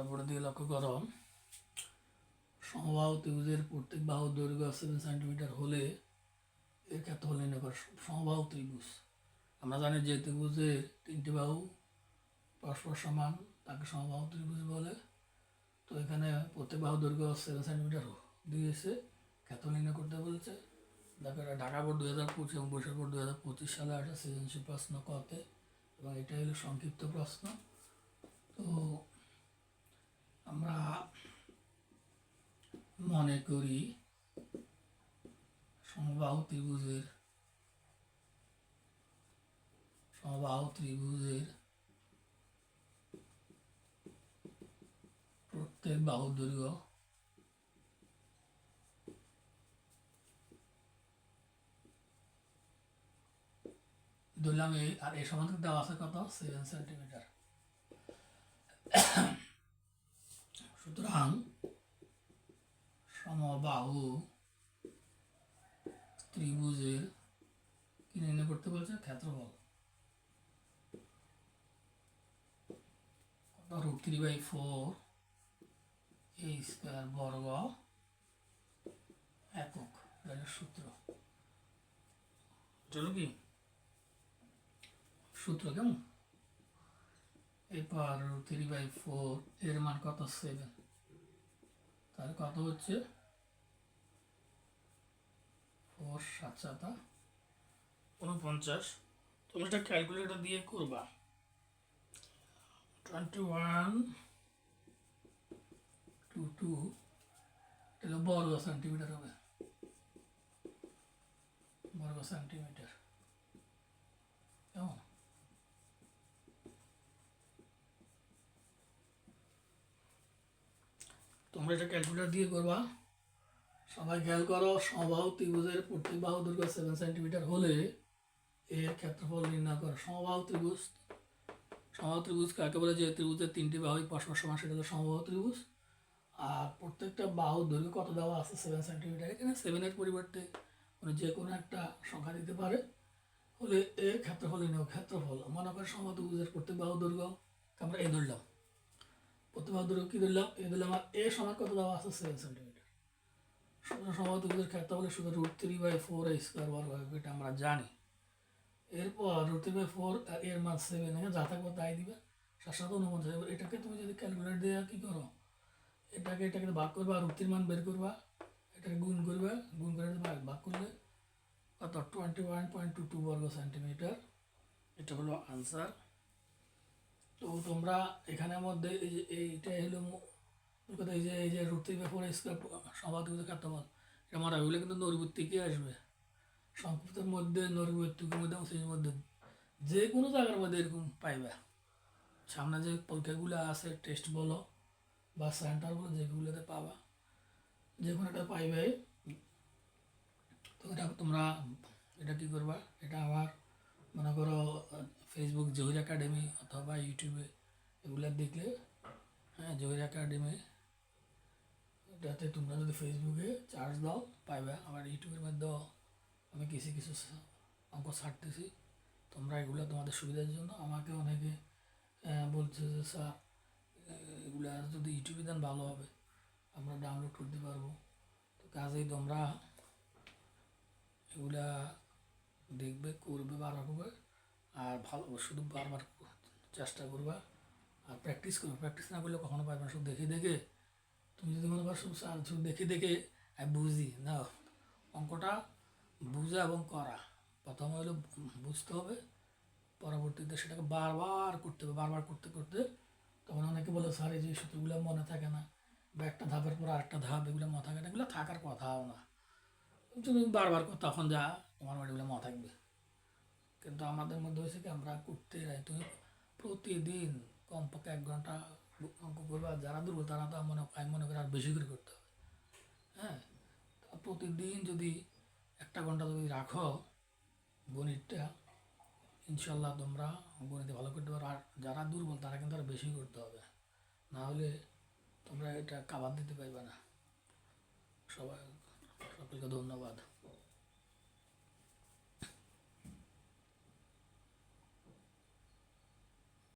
তারপরে দিয়ে লক্ষ্য করো। সমবাহু ত্রিভুজের প্রত্যেক বাহু দৈর্ঘ্য সেভেন সেন্টিমিটার হলে এর ক্ষেত্রফল নির্ণয় করো সমবাহু ত্রিভুজ। আমরা জানি যে ত্রিভুজের তিনটি বাহু পরস্পর সমান, তাকে সমবাহু ত্রিভুজ বলে। তো এখানে প্রত্যেক বাহু দৈর্ঘ্য সেভেন সেন্টিমিটার দিয়েছে ক্ষেত্রফল নির্ণয় করতে বলেছে। দেখো এটা ঢাকা বোর্ড দুই হাজার পঁচিশ এবং বৈশাখ বোর্ড দুই হাজার পঁচিশ সালে আসা সৃজনশীল প্রশ্ন কতে এবং এটা হলো সংক্ষিপ্ত প্রশ্ন। তো আমরা মনে করি সমবাহু ত্রিভুজের সমবাহু ত্রিভুজের প্রত্যেক বাহু দৈর্ঘ্য ধরলাম এই আর এই সমান্তর দেওয়া আছে কত? সেভেন সেন্টিমিটার সুতরাং সমবাহু ত্রিভুজের কি নির্ণয় করতে বলছে? ক্ষেত্রফল। কত রুট থ্রি বাই ফোর এই স্কোয়ার বর্গ একক? সূত্র। চলো কি? সূত্র কেমন? এরপর থ্রি বাই ফোর এর মান কত? সেভেন তাহলে কত হচ্ছে ফোর সাত সাতা উনপঞ্চাশ তুমি এটা ক্যালকুলেটর দিয়ে করবা। টোয়েন্টি ওয়ান টু টু এটা বর্গ সেন্টিমিটার হবে। বর্গ সেন্টিমিটার কেমন তোমরা এটা ক্যালকুলেটর দিয়ে করবা। সবাই খেয়াল করো, সমবাহু ত্রিভুজের প্রত্যেক বাহু দৈর্ঘ্য সেভেন সেন্টিমিটার হলে এর ক্ষেত্রফল নির্ণয় করো। সমবাহু ত্রিভুজ সমবাহু ত্রিভুজ কাকে বলে? যে ত্রিভুজের তিনটি বাহুই পরস্পর সমান, সেটা হলো সমবাহু ত্রিভুজ। আর প্রত্যেকটা বাহু দৈর্ঘ্য কত দেওয়া আছে সেভেন সেন্টিমিটার এখানে সেভেনের পরিবর্তে মানে যে কোনো একটা সংখ্যা দিতে পারে। হলে এর ক্ষেত্রফল নির্ণয় ক্ষেত্রফল, মনে করে সমবাহু ত্রিভুজের প্রত্যেক বাহু দৈর্ঘ্য আমরা এই ধরলাম। প্রতিবাদ কী দিলাম? এ দিলাম আর এ সমান কত দেওয়া আছে? সেভেন সেন্টিমিটার সমাজ দুপুরের ক্ষেত্রে বলে শুধু root three by four square বর্গ হবে, এটা আমরা জানি। এরপর রুট থ্রি বাই ফোর এর মান সেভেন যা থাকবে তাই দিবে। সাত সাত উনপঞ্চাশ। এবার এটাকে তুমি যদি ক্যালকুলেট দিয়ে, কী করো? এটাকে এটাকে ভাগ করবা রুট থ্রির মান বের করবা, এটাকে গুণ করবে, গুণ করে ভাগ ভাগ করলে কত? Twenty one point two two বর্গ সেন্টিমিটার এটা হলো আনসার তো তোমরা এখানের মধ্যে এই যে এইটাই হলো এই যে এই যে রুটি ব্যাপারে স্কোয়ার সমাধিগত কাটতে এটা মারা হইলে কিন্তু নৈর্বৃত্তিকে আসবে? সংক্ষিপ্তের মধ্যে নৈর্বৃত্তিকের মধ্যে সেই মধ্যে যে কোনো জায়গার মধ্যে এরকম পাইবা। সামনে যে পরীক্ষাগুলো আছে টেস্ট বলো বা সেন্টার বলো, যেগুলোতে পাবা, যে কোনো একটা পাইবে। তো এটা তোমরা, এটা কী করবা? এটা আবার মনে করো ফেসবুক জহির একাডেমি অথবা ইউটিউবে এগুলো দেখলে হ্যাঁ জহির একাডেমি এটাতে তোমরা যদি ফেসবুকে চার্জ দাও, পাইবে। আবার ইউটিউবের মধ্যেও আমি কিছু কিছু অঙ্ক ছাড়তেছি। তোমরা এগুলো তোমাদের সুবিধার জন্য আমাকে অনেকে বলছে যে, স্যার, এগুলা যদি ইউটিউবে দেন ভালো হবে। আমরা ডাউনলোড করতে পারব। তো কাজেই তোমরা এগুলা দেখবে, করবে বারবার করবে। আর ভালো, শুধু বারবার চেষ্টা করবা আর প্র্যাকটিস করবে প্র্যাকটিস না করলে কখনো পারবে না। শুধু দেখে দেখে, তুমি যদি মনে করো শুধু দেখে দেখে বুঝি। না অঙ্কটা বুঝা এবং করা। প্রথমে হলো বুঝতে হবে, পরবর্তীতে সেটাকে বারবার করতে হবে। বারবার করতে করতে তখন অনেকে বলে, স্যার, এই যে সূত্রগুলো মনে থাকে না, বা একটা ধাপের পর আরেকটা ধাপ, এগুলো মনে থাকে না। এগুলো থাকার কথাও না। তুমি বারবার তখন যা তোমার বাড়িগুলো মনে থাকবে। কিন্তু আমাদের মধ্যে হয়েছে কি, আমরা করতে যাই তুমি প্রতিদিন কমপক্ষে এক ঘণ্টা অঙ্ক করবে যারা দুর্বল তারা তো মনে আমি মনে করি আর বেশি করে করতে হবে। হ্যাঁ? প্রতিদিন যদি একটা ঘণ্টা যদি রাখো গণিতটা ইনশাল্লাহ তোমরা গণিতে ভালো করতে পারো। আর যারা দুর্বল তারা কিন্তু আর বেশি করতে হবে। না হলে তোমরা এটা কাবার দিতে পারবে না। সবাই, সকলকে ধন্যবাদ।